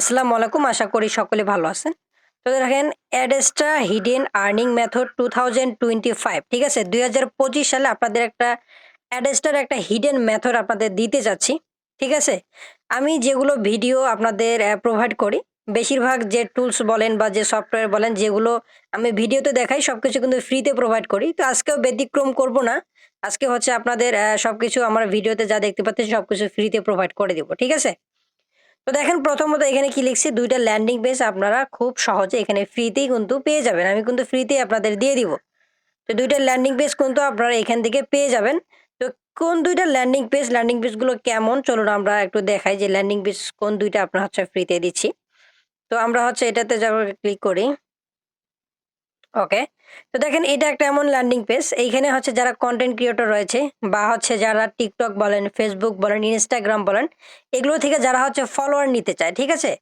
আসসালামু আলাইকুম, আশা করি সকলে ভালো আছেন। তো দেখেন Adsterra hidden earning method two thousand twenty five ঠিক আছে? দুই হাজার পঁচিশ সালে আপনাদের একটা অ্যাডেস্টার একটা হিডেন মেথড আপনাদের দিতে যাচ্ছি, ঠিক আছে? আমি যেগুলো ভিডিও আপনাদের প্রোভাইড করি, বেশিরভাগ যে টুলস বলেন বা যে সফটওয়্যার বলেন, যেগুলো আমি ভিডিওতে দেখাই সব কিছু কিন্তু ফ্রিতে প্রোভাইড করি। তো আজকেও ব্যতিক্রম করব না, আজকে হচ্ছে আপনাদের সব কিছু আমার ভিডিওতে যা দেখতে পাচ্ছেন, সবকিছু ফ্রিতে প্রোভাইড করে দেবো, ঠিক আছে? তো দেখেন প্রথমত এখানে কি লিখছি? দুইটা ল্যান্ডিং পেজ আপনারা খুব সহজে এখানে ফ্রিতেই কিন্তু পেয়ে যাবেন। আমি কিন্তু ফ্রিতেই আপনাদের দিয়ে দিব। তো দুইটা ল্যান্ডিং পেজ কিন্তু আপনারা এখান থেকে পেয়ে যাবেন। তো কোন দুইটা ল্যান্ডিং পেজ ল্যান্ডিং পেজগুলো কেমন? চলুন আমরা একটু দেখাই যে ল্যান্ডিং পেজ কোন দুইটা আপনার হচ্ছে ফ্রিতে দিচ্ছি। তো আমরা হচ্ছে এটাতে যাব ক্লিক করি। ওকে। তো দেখেন, এটা একটা এমন ল্যান্ডিং পেজ এইখানে হচ্ছে যারা কন্টেন্ট ক্রিয়েটর রয়েছে বা হচ্ছে যারা টিকটক বলেন ফেসবুক বলেন ইনস্টাগ্রাম বলেন, এগুলো থেকে যারা হচ্ছে ফলোয়ার নিতে চায়, ঠিক আছে?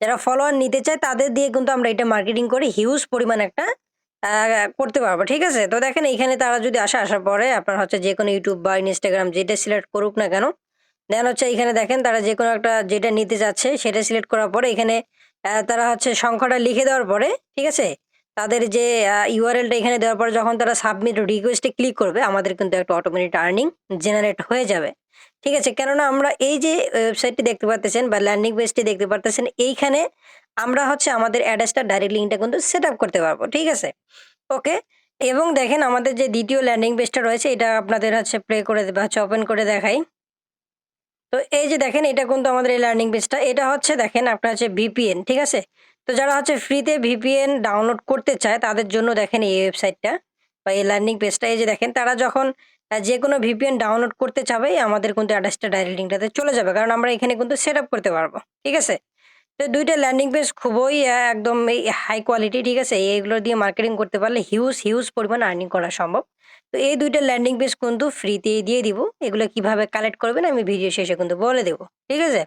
যারা ফলোয়ার নিতে চায়, তাদের দিয়ে কিন্তু আমরা এটা মার্কেটিং করে হিউজ পরিমাণ একটা করতে পারব, ঠিক আছে? তো দেখেন, এইখানে তারা যদি আসা, আসার পরে আপনার হচ্ছে যে কোনো ইউটিউব বা ইনস্টাগ্রাম যেটা সিলেক্ট করুক না কেন দেন হচ্ছে এখানে দেখেন, তারা যে কোনো একটা যেটা নিতে যাচ্ছে, সেটা সিলেক্ট করার পরে এখানে তারা হচ্ছে সংখ্যাটা লিখে দেওয়ার পরে, ঠিক আছে? তাদের যে ইউআরএলটা এখানে দেওয়ার পর যখন তারা সাবমিট রিকোয়েস্টে ক্লিক করবে, আমাদের কিন্তু একটা অটোমেটিক আর্নিং জেনারেট হয়ে যাবে। ঠিক আছে? কেননা আমরা এই যে ওয়েবসাইটটি দেখতে পাচ্ছেন বা ল্যান্ডিং পেজটি দেখতে পাচ্ছেন এইখানে আমরা হচ্ছে আমাদের অ্যাড্রেসটা ডাইরেক্ট লিঙ্কটা কিন্তু সেট আপ করতে পারব। ঠিক আছে? ওকে? এবং দেখেন আমাদের যে দ্বিতীয় ল্যান্ডিং পেজটা রয়েছে, এটা আপনাদের হচ্ছে প্লে করে দেবে হচ্ছে ওপেন করে দেখাই। তো এই যে দেখেন, এটা কিন্তু আমাদের এই লার্নিং পেজটা এটা হচ্ছে দেখেন আপনার হচ্ছে ভিপিএন ঠিক আছে? তো যারা হচ্ছে ফ্রিতে ভিপিএন ডাউনলোড করতে চায়, তাদের জন্য দেখেন এই ওয়েবসাইটটা বা এই লার্নিং পেজটা এই যে দেখেন, তারা যখন যে কোনো ভিপিএন ডাউনলোড করতে চাবে, আমাদের কিন্তু অ্যাড্রেসটা ডাইরেক্ট লিঙ্কটাতে চলে যাবে। কারণ আমরা এখানে কিন্তু সেট আপ করতে পারব, ঠিক আছে? তো দুইটা ল্যান্ডিং পেজ খুবই একদম এই হাই কোয়ালিটি ঠিক আছে? এইগুলো দিয়ে মার্কেটিং করতে পারলে হিউজ হিউজ পরিমাণ আর্নিং করা সম্ভব। তো এই দুইটা ল্যান্ডিং পেজ কিন্তু ফ্রিতে দিয়ে দিব। এগুলো কীভাবে কালেক্ট করবেন, আমি ভিডিও শেষে কিন্তু বলে দেবো, ঠিক আছে?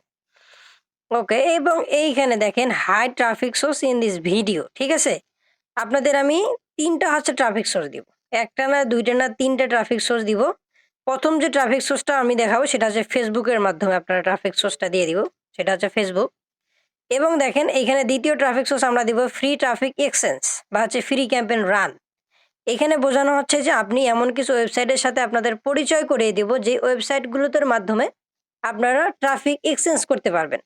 ওকে, এবং এইখানে দেখেন high traffic source in this video ঠিক আছে? আপনাদের আমি তিনটা হচ্ছে ট্রাফিক সোর্স দিব। একটা না, দুইটা না, তিনটা ট্রাফিক সোর্স দিব। প্রথম যে ট্রাফিক সোর্সটা আমি দেখাবো, সেটা হচ্ছে ফেসবুকের মাধ্যমে আপনারা ট্রাফিক সোর্সটা দিয়ে দিব, সেটা হচ্ছে ফেসবুক এবং দেখেন, এইখানে দ্বিতীয় ট্রাফিক সোর্স আমরা দিব ফ্রি ট্রাফিক এক্সচেঞ্জ বা হচ্ছে ফ্রি ক্যাম্পেন রান এখানে বোঝানো হচ্ছে যে আপনি এমন কিছু ওয়েবসাইটের সাথে আপনাদের পরিচয় করিয়ে দিব, যে ওয়েবসাইটগুলোর মাধ্যমে আপনারা ট্রাফিক এক্সচেঞ্জ করতে পারবেন।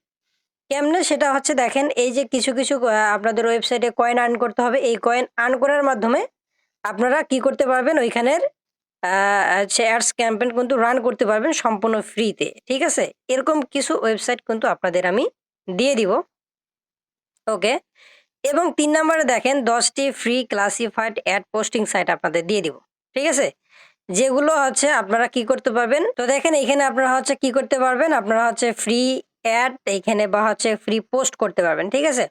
কেমনে সেটা হচ্ছে দেখেন, এই যে কিছু কিছু আপনাদের ওয়েবসাইটে কয়েন আর্ন করতে হবে, এই কয়েন আর্ন করার মাধ্যমে আপনারা কি করতে পারবেন? ওইখানের অ্যাডস ক্যাম্পেন কিন্তু রান করতে পারবেন সম্পূর্ণ ফ্রিতে ঠিক আছে? এরকম কিছু ওয়েবসাইট কিন্তু আপনাদের আমি দিয়ে দিব, ওকে? এবং তিন নম্বরে দেখেন, দশটি free classified ad posting site আপনাদের দিয়ে দিব, ঠিক আছে? যেগুলো হচ্ছে আপনারা কি করতে পারবেন? তো দেখেন, এখানে আপনারা হচ্ছে কি করতে পারবেন? আপনারা হচ্ছে ফ্রি অ্যাড এখানে বা হচ্ছে ফ্রি পোস্ট করতে পারবেন, ঠিক আছে?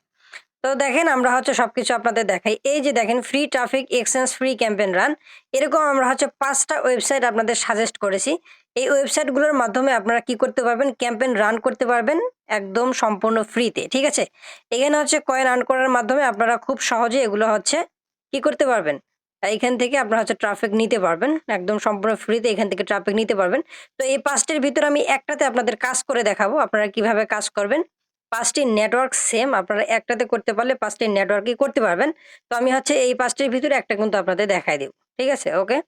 তো দেখেন আমরা হচ্ছে সবকিছু আপনাদের দেখাই। এই যে দেখেন free traffic exchange free campaign run এরকম আমরা হচ্ছে পাঁচটা ওয়েবসাইট আপনাদের সাজেস্ট করেছি। এই ওয়েবসাইটগুলোর মাধ্যমে আপনারা কি করতে পারবেন? ক্যাম্পেন রান করতে পারবেন একদম সম্পূর্ণ ফ্রিতে ঠিক আছে? এখানে হচ্ছে কয়েন আর্ন করার মাধ্যমে আপনারা খুব সহজে এগুলো হচ্ছে কি করতে পারবেন? এখান থেকে আপনারা হচ্ছে ট্রাফিক নিতে পারবেন, একদম সম্পূর্ণ ফ্রিতে এখান থেকে ট্রাফিক নিতে পারবেন। তো এই পাঁচটির ভিতরে আমি একটাতে আপনাদের কাজ করে দেখাবো, আপনারা কীভাবে কাজ করবেন। পাঁচটি নেটওয়ার্ক সেম আপনারা একটাতে করতে পারলে পাঁচটি নেটওয়ার্কই করতে পারবেন। তো আমি হচ্ছে এই পাঁচটির ভিতরে একটা কিন্তু আপনাদের দেখাই দেব, ঠিক আছে? ওকে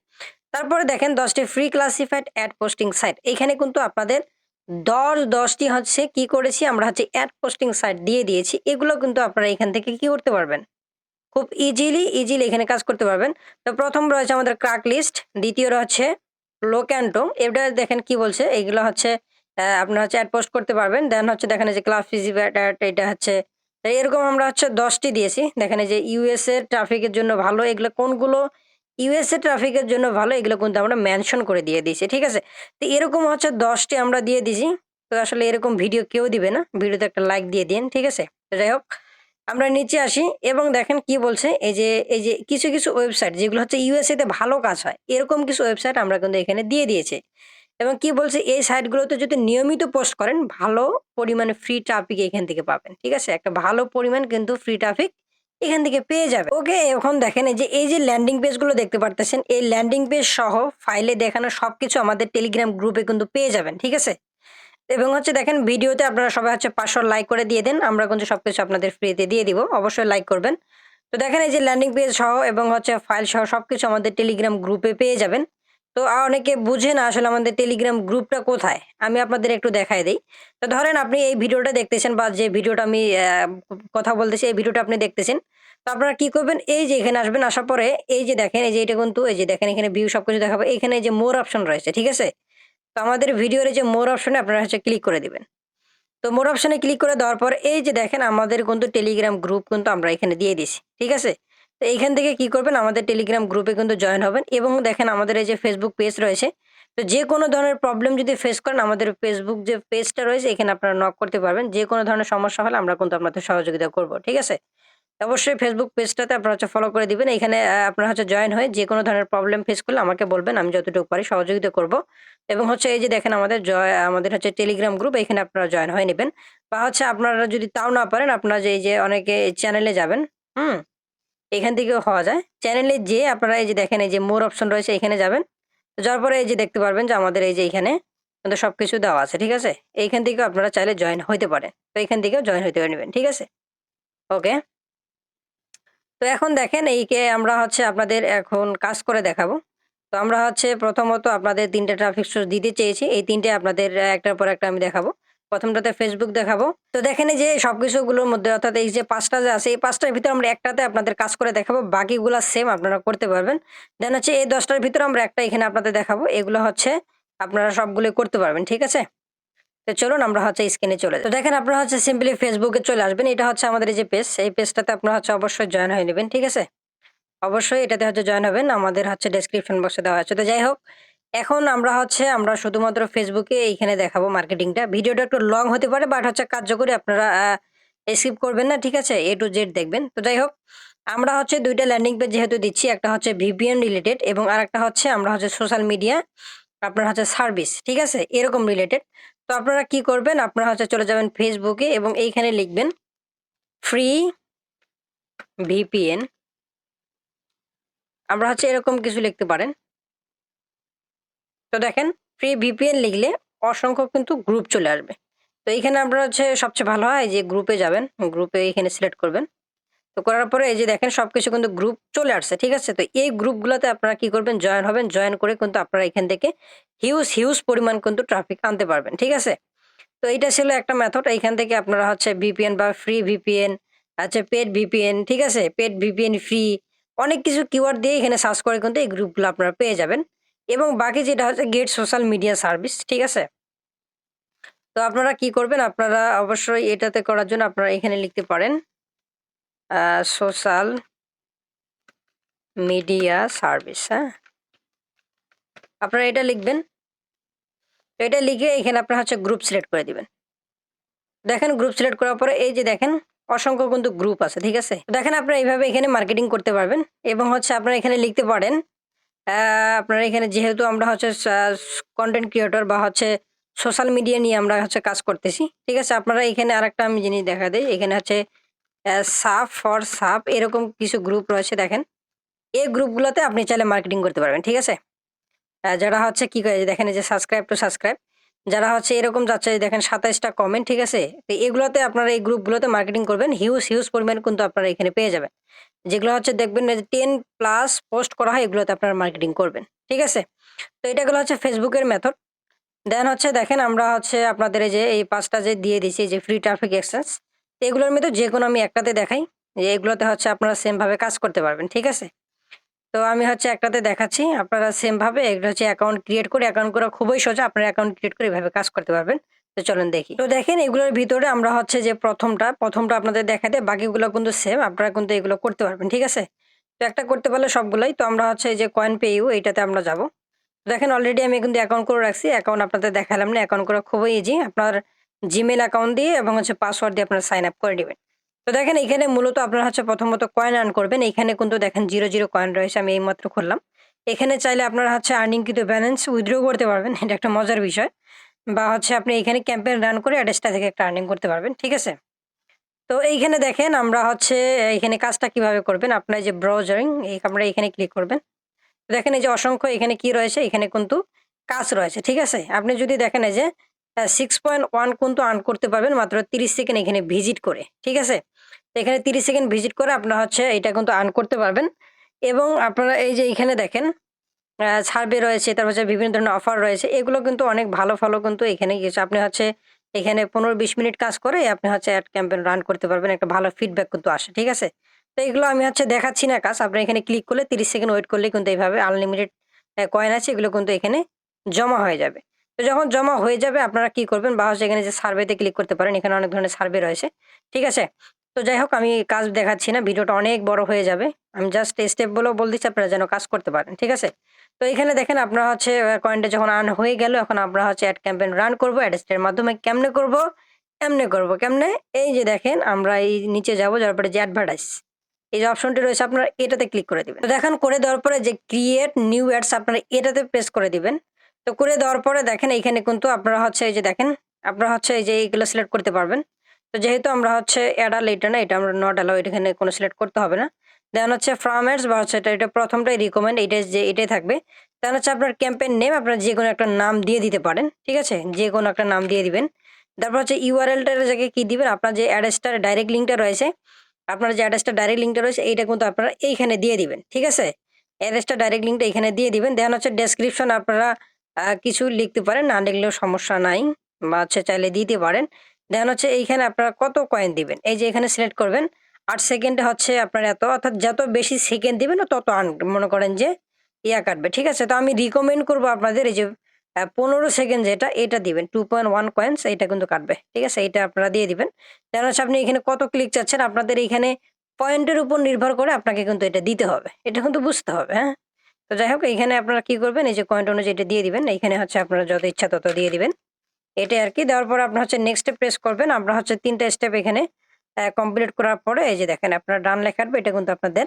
তারপরে দেখেন দশটি free classified ad posting site এখানে কিন্তু আপনাদের দশ, দশটি হচ্ছে কি করেছি, আমরা হচ্ছে অ্যাড পোস্টিং সাইট দিয়ে দিয়েছি, এগুলো কিন্তু আপনারা এখান থেকে কি করতে পারবেন? খুব ইজিলি ইজিলি এখানে কাজ করতে পারবেন। তো প্রথম রয়েছে আমাদের ক্রাক লিস্ট দ্বিতীয় রয়েছে লোক্যান্টো এটা দেখেন কি বলছে, এগুলো হচ্ছে আপনারা হচ্ছে অ্যাড পোস্ট করতে পারবেন। দেন হচ্ছে দেখেন যে ক্লাস ফিজিব্যাট এটা হচ্ছে এরকম আমরা হচ্ছে দশটি দিয়েছি। দেখেন যে ইউএসএ ট্রাফিকের জন্য ভালো, এগুলো কোনগুলো ইউএসএ ট্রাফিকের জন্য ভালো, এগুলো কিন্তু আমরা মেনশন করে দিয়ে দিয়েছি, ঠিক আছে? তো এরকম হচ্ছে দশটি আমরা দিয়ে দিয়েছি। তো আসলে এরকম ভিডিও কেউ দিবে না। ভিডিওতে একটা লাইক দিয়ে দিন, ঠিক আছে? যাই হোক আমরা নিচে আসি এবং দেখেন কি বলছে? এই যে এই যে কিছু কিছু ওয়েবসাইট যেগুলো হচ্ছে ইউএসএ তে ভালো কাজ হয়, এরকম কিছু ওয়েবসাইট আমরা কিন্তু এখানে দিয়ে দিয়েছে। এবং কি বলছে? এই সাইটগুলোতে যদি নিয়মিত পোস্ট করেন, ভালো পরিমাণে ফ্রি ট্রাফিক এখান থেকে পাবেন, ঠিক আছে? একটা ভালো পরিমাণ কিন্তু ফ্রি ট্রাফিক এখান থেকে পেয়ে যাবে ওকে, এখন দেখেন এই যে এই যে ল্যান্ডিং পেজগুলো দেখতে পারতেছেন, এই ল্যান্ডিং পেজ সহ ফাইলে দেখানো সবকিছু আমাদের টেলিগ্রাম গ্রুপে কিন্তু পেয়ে যাবেন, ঠিক আছে? এবং হচ্ছে দেখেন ভিডিওতে আপনারা সবাই হচ্ছে পাঁচশো লাইক করে দিয়ে দেন, আমরা কিন্তু সবকিছু আপনাদের ফ্রিতে দিয়ে দিব, অবশ্যই লাইক করবেন। তো দেখেন এই যে ল্যান্ডিং পেজ সহ এবং হচ্ছে ফাইল সহ সবকিছু আমাদের টেলিগ্রাম গ্রুপে পেয়ে যাবেন। তো অনেকে বুঝে না আসলে আমাদের টেলিগ্রাম গ্রুপটা কোথায়, আমি আপনাদের একটু দেখাই দিই। তো ধরেন আপনি এই ভিডিওটা দেখতেছেন বা যে ভিডিওটা আমি কথা বলতেছি, এই ভিডিওটা আপনি দেখতেছেন। তো আপনারা কি করবেন, এই যে এখানে আসবেন, আসার পরে এই যে দেখেন, এই যে এটা কিন্তু, এই যে দেখেন এখানে ভিউ সবকিছু দেখাবো, এখানে যে মোর অপশন রয়েছে, ঠিক আছে? তো আমাদের ভিডিওর যে মোর অপশনে আপনারা হচ্ছে ক্লিক করে দিবেন। তো মোর অপশনে ক্লিক করে দেওয়ার পর এই যে দেখেন আমাদের কিন্তু টেলিগ্রাম গ্রুপ কিন্তু আমরা এখানে দিয়ে দিছি ঠিক আছে? তো এইখান থেকে কি করবেন, আমাদের টেলিগ্রাম গ্রুপে কিন্তু জয়েন হবেন এবং দেখেন আমাদের এই যে ফেসবুক পেজ রয়েছে, তো যে কোনো ধরনের প্রবলেম যদি ফেস করেন, আমাদের ফেসবুক যে পেজটা রয়েছে, এখানে আপনারা নক করতে পারবেন। যে কোনো ধরনের সমস্যা হলে আমরা কিন্তু আপনাদের সহযোগিতা করব, ঠিক আছে? অবশ্যই ফেসবুক পেজটাতে আপনারা হচ্ছে ফলো করে দিবেন। এখানে আপনারা হচ্ছে জয়েন হয়ে যে কোনো ধরনের প্রবলেম ফেস করলে আমাকে বলবেন, আমি যতটুকু পারি সহযোগিতা করব। এবং হচ্ছে এই যে দেখেন আমাদের জয়, আমাদের হচ্ছে টেলিগ্রাম গ্রুপ এখানে আপনারা জয়েন হয়ে নেবেন। বা হচ্ছে আপনারা যদি তাও না পারেন, আপনারা যে এই যে অনেকে চ্যানেলে যাবেন, হুম, এখান থেকেও হওয়া যায়। চ্যানেলে যে আপনারা এই যে দেখেন, এই যে মোর অপশন রয়েছে, এখানে যাবেন। যাওয়ার পরে এই যে দেখতে পারবেন যে আমাদের এই যে এখানে কিন্তু সবকিছু দেওয়া আছে, ঠিক আছে? এইখান থেকেও আপনারা চাইলে জয়েন হইতে পারেন। তো এখান থেকেও জয়েন হইতে নেবেন, ঠিক আছে? ওকে তো এখন দেখেন, এইকে আমরা হচ্ছে আপনাদের এখন কাজ করে দেখাবো। তো আমরা হচ্ছে প্রথমত আপনাদের তিনটে ট্রাফিক সোর্স দিতে চেয়েছি। এই তিনটে আপনাদের একটার পর একটা আমি দেখাবো। প্রথমটাতে ফেসবুক দেখাবো। তো দেখেন যে সবকিছুগুলোর মধ্যে, অর্থাৎ এই যে পাঁচটা যে আছে, এই পাঁচটার ভিতরে আমরা একটাতে আপনাদের কাজ করে দেখাবো। বাকিগুলো সেম আপনারা করতে পারবেন। দেন হচ্ছে এই দশটার ভিতরে আমরা একটা এখানে আপনাদের দেখাবো। এগুলো হচ্ছে আপনারা সবগুলো করতে পারবেন, ঠিক আছে? তো চলুন আমরা হচ্ছে স্ক্রিনে চলে তো দেখেন আপনারা হচ্ছে সিম্পলি ফেসবুকে চলে আসবেন। এটা হচ্ছে আমাদের এই যে পেজ এই পেজটাতে আপনারা হচ্ছে অবশ্যই জয়েন হয়ে নেবেন, ঠিক আছে? অবশ্যই এটাতে হচ্ছে জয়েন হবেন। আমাদের হচ্ছে ডেসক্রিপশন বক্সে দেওয়া আছে। তো যাই হোক, এখন আমরা হচ্ছে, আমরা শুধুমাত্র ফেসবুকে এইখানে দেখাবো মার্কেটিংটা ভিডিওটা একটু লং হতে পারে বাট হচ্ছে কার্যকরী আপনারা স্কিপ করবেন না, ঠিক আছে? এ টু জেড দেখবেন। তো যাই হোক, আমরা হচ্ছে দুইটা ল্যান্ডিং পেজ যেহেতু দিচ্ছি, একটা হচ্ছে ভিপিএন রিলেটেড এবং আরেকটা হচ্ছে আমরা হচ্ছে সোশ্যাল মিডিয়া আপনার হচ্ছে সার্ভিস ঠিক আছে? এরকম রিলেটেড তো আপনারা কি করবেন? আপনারা হচ্ছে চলে যাবেন ফেসবুকে এবং এইখানে লিখবেন ফ্রি ভিপিএন আমরা হচ্ছে এরকম কিছু লিখতে পারেন। তো দেখেন ফ্রি ভিপিএন লিখলে অসংখ্য কিন্তু গ্রুপ চলে আসবে। তো এইখানে আমরা হচ্ছে সবচেয়ে ভালো হয় যে গ্রুপে যাবেন গ্রুপে এখানে সিলেক্ট করবেন। তো করার পরে এই যে দেখেন, সবকিছু কিন্তু গ্রুপ চলে আসছে, ঠিক আছে? তো এই গ্রুপগুলোতে আপনারা কি করবেন? জয়েন হবেন জয়েন করে কিন্তু আপনারা এখান থেকে হিউজ হিউজ পরিমাণ কিন্তু ট্রাফিক আনতে পারবেন, ঠিক আছে? তো এইটা ছিল একটা মেথড এইখান থেকে আপনারা হচ্ছে ভিপিএন বা ফ্রি ভিপিএন আচ্ছা পেড ভিপিএন ঠিক আছে? পেড ভিপিএন ফ্রি অনেক কিছু কিওয়ার্ড দিয়ে এখানে সার্চ করে কিন্তু এই গ্রুপগুলো আপনারা পেয়ে যাবেন। এবং বাকি যেটা হচ্ছে গেট সোশ্যাল মিডিয়া সার্ভিস ঠিক আছে? তো আপনারা কি করবেন? আপনারা অবশ্যই এটাতে করার জন্য আপনারা এখানে লিখতে পারেন সোশ্যাল মিডিয়া সার্ভিস হ্যাঁ? আপনারা এটা লিখবেন। এটা লিখে এখানে আপনারা হচ্ছে গ্রুপ সিলেক্ট করে দিবেন। দেখেন গ্রুপ সিলেক্ট করার পরে এই যে দেখেন অসংখ্য কিন্তু গ্রুপ আছে, ঠিক আছে? দেখেন আপনারা এইভাবে এখানে মার্কেটিং করতে পারবেন এবং হচ্ছে আপনারা এখানে লিখতে পারেন আপনারা এখানে যেহেতু আমরা হচ্ছে কন্টেন্ট ক্রিয়েটর বা হচ্ছে সোশ্যাল মিডিয়া নিয়ে আমরা হচ্ছে কাজ করতেছি, ঠিক আছে? আপনারা এখানে আরেকটা আমি জিনিস দেখা দিই, এখানে হচ্ছে সাপ ফর সাপ এরকম কিছু গ্রুপ রয়েছে, দেখেন। এই গ্রুপগুলোতে আপনি চাইলে মার্কেটিং করতে পারবেন, ঠিক আছে? যারা হচ্ছে কি করে, দেখেন যে সাবস্ক্রাইব টু সাবস্ক্রাইব যারা হচ্ছে এরকম যাচ্ছে, দেখেন সাতাইশটা কমেন্ট ঠিক আছে? তো এগুলোতে আপনারা এই গ্রুপগুলোতে মার্কেটিং করবেন হিউজ হিউজ পরিমাণ কিন্তু আপনারা এখানে পেয়ে যাবেন। যেগুলো হচ্ছে দেখবেন যে টেন প্লাস পোস্ট করা হয়, এগুলোতে আপনারা মার্কেটিং করবেন, ঠিক আছে? তো এটা এটাগুলো হচ্ছে ফেসবুকের মেথড দেন হচ্ছে দেখেন আমরা হচ্ছে আপনাদের যে, এই পাঁচটা যে দিয়ে দিছি যে ফ্রি ট্রাফিক এক্সচেঞ্জ এগুলোর মধ্যে যে কোনো আমি একটাতে দেখাই, যে এগুলোতে হচ্ছে আপনারা সেম ভাবে কাজ করতে পারবেন, ঠিক আছে? তো আমি হচ্ছে একটাতে দেখাচ্ছি। আপনারা সেম ভাবে এগুলো হচ্ছে অ্যাকাউন্ট ক্রিয়েট করে অ্যাকাউন্ট করা খুবই সোজা। আপনারা অ্যাকাউন্ট ক্রিয়েট করে এভাবে কাজ করতে পারবেন। তো চলুন দেখি। তো দেখেন, এগুলোর ভিতরে আমরা হচ্ছে যে প্রথমটা প্রথমটা আপনাদের দেখাতে বাকিগুলো কিন্তু সেম আপনারা কিন্তু এগুলো করতে পারবেন, ঠিক আছে? তো একটা করতে পারলে সবগুলোই। তো আমরা হচ্ছে যে কয়েন পে ইউ এইটাতে আমরা যাব। দেখেন অলরেডি আমি কিন্তু অ্যাকাউন্ট করে রাখছি। অ্যাকাউন্ট আপনাদের দেখালাম না। অ্যাকাউন্ট করা খুবই ইজি আপনার জিমেল অ্যাকাউন্ট দিয়ে এবং হচ্ছে পাসওয়ার্ড দিয়ে আপনারা সাইন আপ করে নেবেন। তো দেখেন এখানে মূলত আপনারা হচ্ছে প্রথমত কয়েন আর্ন করবেন। এখানে কিন্তু দেখেন জিরো জিরো কয়েন রয়েছে, আমি এইমাত্র খুললাম। এখানে চাইলে আপনারা হচ্ছে আর্নিং কিন্তু ব্যালেন্স উইথড্র করতে পারবেন, এটা একটা মজার বিষয়। বা হচ্ছে আপনি এখানে ক্যাম্পেইন রান করে অ্যাড্রেসটা থেকে একটা আর্নিং করতে পারবেন, ঠিক আছে? তো এইখানে দেখেন আমরা হচ্ছে, এখানে কাজটা কীভাবে করবেন? আপনার যে ব্রাউজারিং এই আমরা এখানে ক্লিক করবেন। দেখেন এই যে অসংখ্য এখানে কি রয়েছে? এখানে কিন্তু কাজ রয়েছে, ঠিক আছে? আপনি যদি দেখেন এই যে সিক্স পয়েন্ট ওয়ান কিন্তু আর্ন করতে পারবেন, মাত্র তিরিশ সেকেন্ড এখানে ভিজিট করে, ঠিক আছে? এখানে তিরিশ সেকেন্ড ভিজিট করে আপনারা হচ্ছে এটা কিন্তু আর্ন করতে পারবেন। এবং আপনারা এই যে এখানে দেখেন সার্ভে রয়েছে, তারপর হচ্ছে বিভিন্ন ধরনের অফার রয়েছে, এগুলো কিন্তু অনেক ভালো ভালো কিন্তু এখানে কিছু আপনি হচ্ছে এখানে পনেরো বিশ মিনিট কাজ করে আপনি হচ্ছে অ্যাড ক্যাম্পেন রান করতে পারবেন, একটা ভালো ফিডব্যাক কিন্তু আসে, ঠিক আছে? তো এগুলো আমি হচ্ছে দেখাচ্ছি না কাজ আপনি এখানে ক্লিক করলে তিরিশ সেকেন্ড ওয়েট করলে কিন্তু এইভাবে আনলিমিটেড কয়েন আছে, এগুলো কিন্তু এখানে জমা হয়ে যাবে। তো যখন জমা হয়ে যাবে, আপনারা কি করবেন, বা হচ্ছে এখানে যে সার্ভেতে ক্লিক করতে পারেন, এখানে অনেক ধরনের সার্ভে রয়েছে, ঠিক আছে? তো যাই হোক, আমি কাজ দেখাচ্ছি না, ভিডিওটা অনেক বড় হয়ে যাবে। আমি জাস্ট স্টেপগুলো বল দিচ্ছি, আপনারা যেন কাজ করতে পারেন, ঠিক আছে? তো এখানে দেখেন, আপনারা হচ্ছে কয়েনটা যখন আর্ন হয়ে গেল, এখন আমরা হচ্ছে অ্যাড ক্যাম্পেন রান করব। অ্যাডস্টের মাধ্যমে কেমনে করব? এমনে করব? কেমনে? এই যে দেখেন, আমরা এই নিচে যাব, যাওয়ার পরে যে অ্যাডভার্টাইজ এই যে অপশনটি রয়েছে, আপনারা এটাতে ক্লিক করে দিবেন। তো দেখেন, করে দেওয়ার পরে যে ক্রিয়েট নিউ অ্যাডস আপনারা এটাতে প্রেস করে দিবেন। তো করে দেওয়ার পরে দেখেন এখানে কিন্তু আপনারা হচ্ছে, এই যে দেখেন, আপনারা হচ্ছে, এই যে এইগুলো সিলেক্ট করতে পারবেন। তো যেহেতু আমরা হচ্ছে অ্যাডাল এটা না, এটা আমরা নট অ্যালাউ এখানে কোনো সিলেক্ট করতে হবে না। দেন হচ্ছে ফ্রম অ্যাডস বা হচ্ছে এটা এটা প্রথমটাই রিকমেন্ড এটা যে, এটাই থাকবে। দেন হচ্ছে আপনার ক্যাম্পেন নেম আপনার যে কোনো একটা নাম দিয়ে দিতে পারেন, ঠিক আছে? যে কোনো একটা নাম দিয়ে দিবেন। তারপর হচ্ছে ইউআরএলটার জায়গায় কী দিবেন, আপনার যে অ্যাড্রেসটার ডাইরেক্ট লিঙ্কটা রয়েছে, আপনার যে অ্যাড্রেসটা ডাইরেক্ট লিঙ্কটা রয়েছে, এইটা কিন্তু আপনারা এইখানে দিয়ে দিবেন, ঠিক আছে? অ্যাড্রেসটা ডাইরেক্ট লিঙ্কটা এখানে দিয়ে দিবেন। দেন হচ্ছে ডেসক্রিপশন আপনারা কিছু লিখতে পারেন, না লিখলেও সমস্যা নাই, বা হচ্ছে চাইলে দিতে পারেন। দেন হচ্ছে এইখানে আপনারা কত কয়েন দিবেন? এই যে এখানে সিলেক্ট করবেন, আট সেকেন্ডে হচ্ছে আপনার এত, অর্থাৎ যত বেশি সেকেন্ড দিবেন তত মনে করেন যে ইয়া কাটবে, ঠিক আছে? তো আমি রিকমেন্ড করব আপনাদের এই যে পনেরো সেকেন্ড যেটা, এটা দিবেন টু পয়েন্ট ওয়ান কয়েন্স এটা কিন্তু কাটবে, ঠিক আছে? এটা আপনারা দিয়ে দিবেন। দেন হচ্ছে আপনি এখানে কত ক্লিক চাচ্ছেন, আপনাদের এইখানে পয়েন্টের উপর নির্ভর করে আপনাকে কিন্তু এটা দিতে হবে, এটা কিন্তু বুঝতে হবে হ্যাঁ? তো যাই হোক এখানে আপনারা কি করবেন, এই যে কয়েন্ট অনুযায়ী এটা দিয়ে দিবেন এখানে হচ্ছে আপনারা যত ইচ্ছা তত দিয়ে দিবেন। এটাই আর কি দেওয়ার পর আপনার হচ্ছে নেক্সট স্টেপ প্রেস করবেন। আপনার হচ্ছে তিনটা স্টেপ এখানে কমপ্লিট করার পরে এই যে দেখেন আপনার রান লেখা আসবে, এটা কিন্তু আপনাদের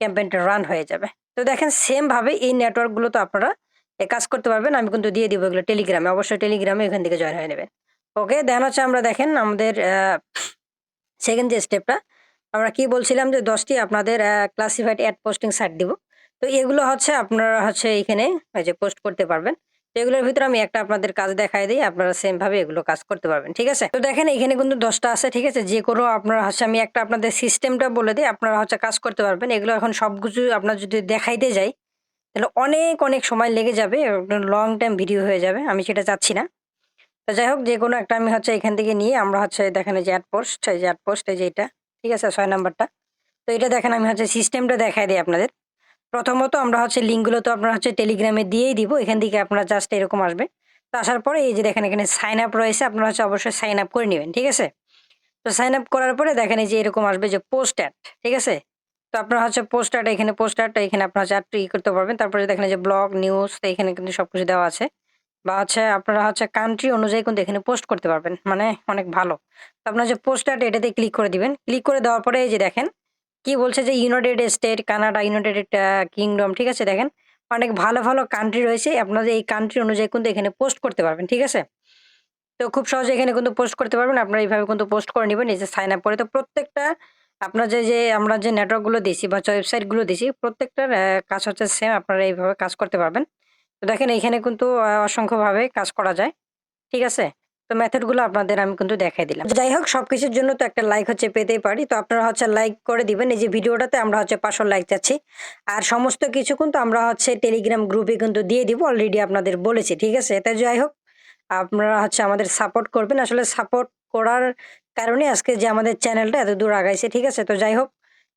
ক্যাম্পেইনটা রান হয়ে যাবে। তো দেখেন সেম ভাবে এই নেটওয়ার্কগুলো তো আপনারা কাজ করতে পারবেন। আমি কিন্তু দিয়ে দিব এগুলো টেলিগ্রামে অবশ্যই টেলিগ্রামে এখান থেকে জয়েন হয়ে নেবেন। ওকে দেন হচ্ছে আমরা দেখেন আমাদের সেকেন্ড যে স্টেপটা আমরা কি বলছিলাম যে দশটি আপনাদের ক্লাসিফাইড অ্যাড পোস্টিং সাইট দিব। তো এগুলো হচ্ছে আপনারা হচ্ছে এখানে যে পোস্ট করতে পারবেন। এগুলোর ভিতরে আমি একটা আপনাদের কাজ দেখাই দিই, আপনারা সেম ভাবে এগুলো কাজ করতে পারবেন, ঠিক আছে? তো দেখেন, এখানে কিন্তু দশটা আছে, ঠিক আছে? যে কোনো আপনারা হচ্ছে, আমি একটা আপনাদের সিস্টেমটা বলে দিই, আপনারা হচ্ছে কাজ করতে পারবেন। এগুলো এখন সব কিছু আপনার যদি দেখাইতে যাই, তাহলে অনেক অনেক সময় লেগে যাবে লং টাইম ভিডিও হয়ে যাবে, আমি সেটা চাচ্ছি না। তো যাই হোক, যে কোনো একটা আমি হচ্ছে এখান থেকে নিয়ে আমরা হচ্ছে, দেখেন যে অ্যাড পোস্ট এই যে অ্যাড পোস্ট এই যে এটা, ঠিক আছে? ছয় নাম্বারটা। তো এটা দেখেন, আমি হচ্ছে সিস্টেমটা দেখাই দিই আপনাদের। প্রথমত আমরা হচ্ছে লিঙ্কগুলো তো আপনারা হচ্ছে টেলিগ্রামে দিয়েই দিব, এখান থেকে আপনারা জাস্ট এরকম আসবে তো আসার পরে এই যে দেখেন এখানে সাইন আপ রয়েছে, আপনারা হচ্ছে অবশ্যই সাইন আপ করে নেবেন, ঠিক আছে? তো সাইন আপ করার পরে দেখেন এই যে এরকম আসবে যে পোস্ট অ্যাড ঠিক আছে? তো আপনারা হচ্ছে পোস্ট অ্যাড এখানে পোস্ট অ্যাডটা এখানে আপনারা হচ্ছে ই করতে পারবেন। তারপরে দেখেন যে ব্লগ নিউজ তো এখানে কিন্তু সব কিছু দেওয়া আছে। বা হচ্ছে আপনারা হচ্ছে কান্ট্রি অনুযায়ী কিন্তু এখানে পোস্ট করতে পারবেন মানে অনেক ভালো। তো আপনারা যে পোস্ট অ্যাড এটাতে ক্লিক করে দিবেন ক্লিক করে দেওয়ার পরে এই যে দেখেন কি বলছে যে United State Canada United Kingdom ঠিক আছে দেখেন? অনেক ভালো ভালো কান্ট্রি রয়েছে। আপনাদের এই কান্ট্রি অনুযায়ী কিন্তু এখানে পোস্ট করতে পারবেন, ঠিক আছে? তো খুব সহজে এখানে কিন্তু পোস্ট করতে পারবেন। আপনারা এইভাবে কিন্তু পোস্ট করে নেবেন, এই যে সাইন আপ করে। তো প্রত্যেকটা আপনার যে যে আমরা যে নেটওয়ার্কগুলো দিছি বা ওয়েবসাইটগুলো দিছি, প্রত্যেকটার কাজ হচ্ছে সেম আপনারা এইভাবে কাজ করতে পারবেন। তো দেখেন এইখানে কিন্তু অসংখ্যভাবে কাজ করা যায়, ঠিক আছে? তো মেথডগুলো আপনাদের আমি কিন্তু দেখাই দিলাম। যাই হোক, সবকিছুর জন্য তো একটা লাইক হচ্ছে পেতেই পারি। তো আপনারা হচ্ছে লাইক করে দিবেন। এই যে ভিডিওটাতে আমরা হচ্ছে পাঁচশো লাইক চাচ্ছি আর সমস্ত কিছু কিন্তু আমরা হচ্ছে টেলিগ্রাম গ্রুপে কিন্তু দিয়ে দিব। অলরেডি আপনাদের বলেছি, ঠিক আছে? তাই যাই হোক, আপনারা হচ্ছে আমাদের সাপোর্ট করবেন। আসলে সাপোর্ট করার কারণে আজকে যে আমাদের চ্যানেলটা এত দূর আগাইছে, ঠিক আছে? তো যাই হোক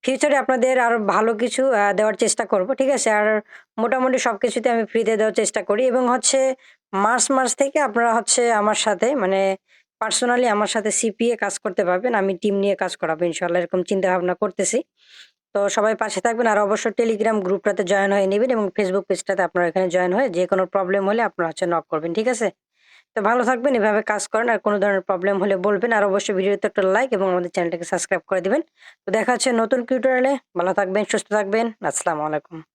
ফিউচারে আপনাদের আরও ভালো কিছু দেওয়ার চেষ্টা করব, ঠিক আছে? আর মোটামুটি সব কিছুতে আমি ফ্রিতে দেওয়ার চেষ্টা করি। এবং হচ্ছে মার্চ মাস থেকে আপনারা হচ্ছে আমার সাথে মানে পার্সোনালি আমার সাথে সিপিএ কাজ করতে পারবেন, আমি টিম নিয়ে কাজ করাবো ইনশাল্লাহ এরকম চিন্তা ভাবনা করতেছি। তো সবাই পাশে থাকবেন আর অবশ্যই টেলিগ্রাম গ্রুপটাতে জয়েন হয়ে নেবেন এবং ফেসবুক পেজটাতে আপনারা এখানে জয়েন হয়ে যে কোনো প্রবলেম হলে আপনারা হচ্ছে নক করবেন, ঠিক আছে? তো ভালো থাকবেন, এভাবে কাজ করেন আর কোনো ধরনের প্রবলেম হলে বলবেন আর অবশ্যই ভিডিওতে একটা লাইক এবং আমাদের চ্যানেলটাকে সাবস্ক্রাইব করে দেবেন। তো দেখা হচ্ছে নতুন টিউটোরিয়ালে ভালো থাকবেন, সুস্থ থাকবেন, আসসালামু আলাইকুম।